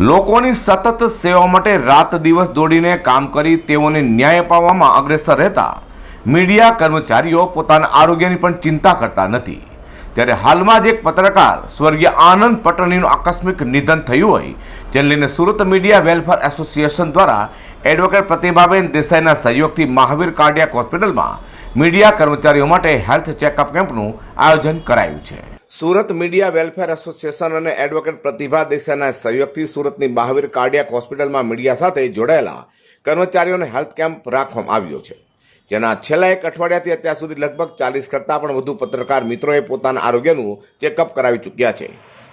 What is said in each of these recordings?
લોકોની સતત સેવા માટે રાત દિવસ દોડીને કામ કરી તેઓને ન્યાય અપાવવામાં અગ્રેસર રહેતા. મીડિયા કર્મચારીઓ પોતાના આરોગ્યની પણ ચિંતા કરતા નથી. ત્યારે હાલમાં જ એક પત્રકાર સ્વર્ગીય આનંદ પટણીનું આકસ્મિક નિધન થયું હોય, જેને લઈને સુરત મીડિયા વેલફેર એસોસિએશન દ્વારા એડવોકેટ પ્રતિભાબેન દેસાઈના સહયોગથી મહાવીર કાર્ડિયાક હોસ્પિટલમાં મીડિયા કર્મચારીઓ માટે હેલ્થ ચેકઅપ કેમ્પનું આયોજન કરાયું છે. સુરત મીડિયા વેલફેર એસોસિએશન અને એડવોકેટ પ્રતિભા દેસાઈના સહયોગથી સુરતની મહાવીર કાર્ડિયાક હોસ્પિટલમાં મીડિયા સાથે જોડાયેલા કર્મચારીઓને હેલ્થ કેમ્પ રાખવામાં આવ્યો છે, જેના છેલ્લા એક અઠવાડિયાથી અત્યાર સુધી લગભગ ચાલીસ કરતાં પણ વધુ પત્રકાર મિત્રોએ પોતાના આરોગ્યનું ચેકઅપ કરાવી ચૂક્યા છે.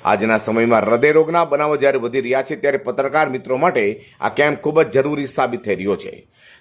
આજના સમયમાં હૃદયરોગના બનાવો જ્યારે વધી રહ્યા છે, ત્યારે પત્રકાર મિત્રો માટે આ કેમ્પ ખૂબ જ જરૂરી સાબિત થઈ રહ્યો છે.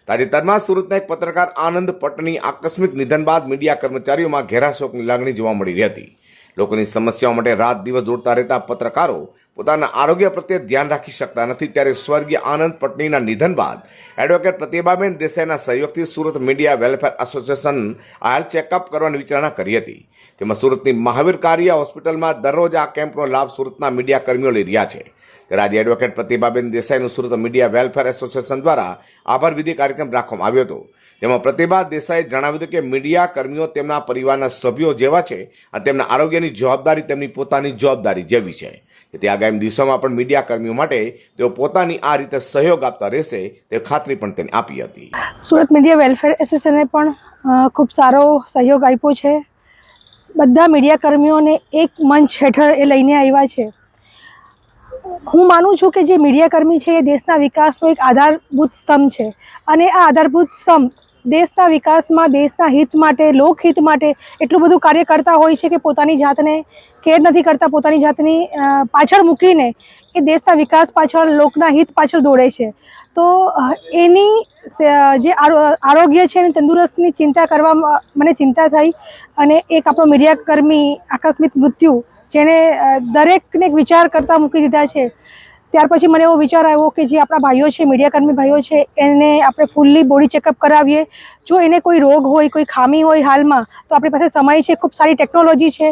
તાજેતરમાં સુરતના એક પત્રકાર આનંદ પટની આકસ્મિક નિધન બાદ મીડિયા કર્મચારીઓમાં ઘેરા શોકની લાગણી જોવા મળી રહી હતી લોકોની સમસ્યાઓ માટે રાત દિવસ દોડતા રહેતા પત્રકારો પોતાના આરોગ્ય પ્રત્યે ધ્યાન રાખી શકતા નથી. ત્યારે સ્વર્ગીય આનંદ પટનીના નિધન બાદ એડવોકેટ પ્રતિભાબેન દેસાઈના સહયોગથી સુરત મીડિયા વેલફેર એસોસિએશન આ હેલ્થ ચેકઅપ કરવાની વિચારણા કરી હતી. તેમાં સુરતની મહાવીર કારિયા હોસ્પિટલમાં દરરોજ આ કેમ્પનો લાભ સુરતના મીડિયા કર્મીઓ લઈ રહ્યા છે. આજે એડવોકેટ પ્રતિભાબેન દેસાઈનું સુરત મીડિયા વેલફેર એસોસિએશન દ્વારા આભાર વિધિ કાર્યક્રમ રાખવામાં આવ્યો હતો. જેમાં પ્રતિભા દેસાઈએ જણાવ્યું હતું કે મીડિયા કર્મીઓ તેમના પરિવારના સભ્યો જેવા છે અને તેમના આરોગ્યની જવાબદારી તેમની પોતાની જવાબદારી જેવી છે. તેથી આગામી દિવસોમાં પણ મીડિયા કર્મીઓ માટે તેઓ પોતાની આ રીતે સહયોગ આપતા રહેશે તે ખાતરી પણ તેને આપી હતી. સુરત મીડિયા વેલફેર એસોસિએશને પણ ખૂબ સારો સહયોગ આપ્યો છે. બધા મીડિયા કર્મીઓને એક મંચ હેઠળ એ લઈને આવ્યા છે. હું માનું છું કે જે મીડિયા કર્મી છે એ દેશના વિકાસનો એક આધારભૂત સ્તંભ છે. અને આ આધારભૂત સ્તંભ દેશના વિકાસમાં, દેશના હિત માટે, લોકહિત માટે એટલું બધું કાર્ય કરતા હોય છે કે પોતાની જાતને કેર નથી કરતા, પોતાની જાતની પાછળ મૂકીને એ દેશના વિકાસ પાછળ, લોકના હિત પાછળ દોડે છે. તો એની જે આરોગ્ય છે એની તંદુરસ્તની ચિંતા કરવામાં મને ચિંતા થઈ અને એક આપણો મીડિયા કર્મી આકસ્મિક મૃત્યુ જેણે દરેકને વિચાર કરતા મૂકી દીધા છે. ત્યાર પછી મને એવો વિચાર આવ્યો કે જે આપણા ભાઈઓ છે, મીડિયાકર્મી ભાઈઓ છે, એને આપણે ફૂલ્લી બોડી ચેકઅપ કરાવીએ. જો એને કોઈ રોગ હોય, કોઈ ખામી હોય હાલમાં, તો આપણી પાસે સમય છે, ખૂબ સારી ટેકનોલોજી છે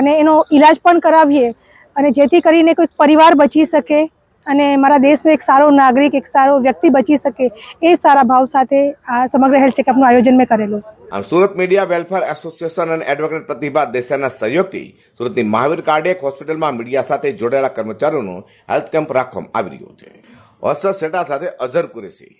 અને એનો ઈલાજ પણ કરાવીએ અને જેથી કરીને કોઈ પરિવાર બચી શકે. અને મારા દેશનો એક સારો નાગરિક, એક સારો વ્યક્તિ બચી શકે એ સારા ભાવ સાથે આ સમગ્ર હેલ્થ ચેકઅપનું આયોજન મેં કરેલું. સુરત મીડિયા વેલફેર એસોસિએશન અને એડવોકેટ પ્રતિભા દેસાઈના સહયોગથી સુરતની મહાવીર કાર્ડિયક હોસ્પિટલમાં મીડિયા સાથે જોડાયેલા કર્મચારીઓનો હેલ્થ કેમ્પ રાખવામાં આવી રહ્યો છે. હર્ષદ સેટા સાથે અઝર કુરેશી.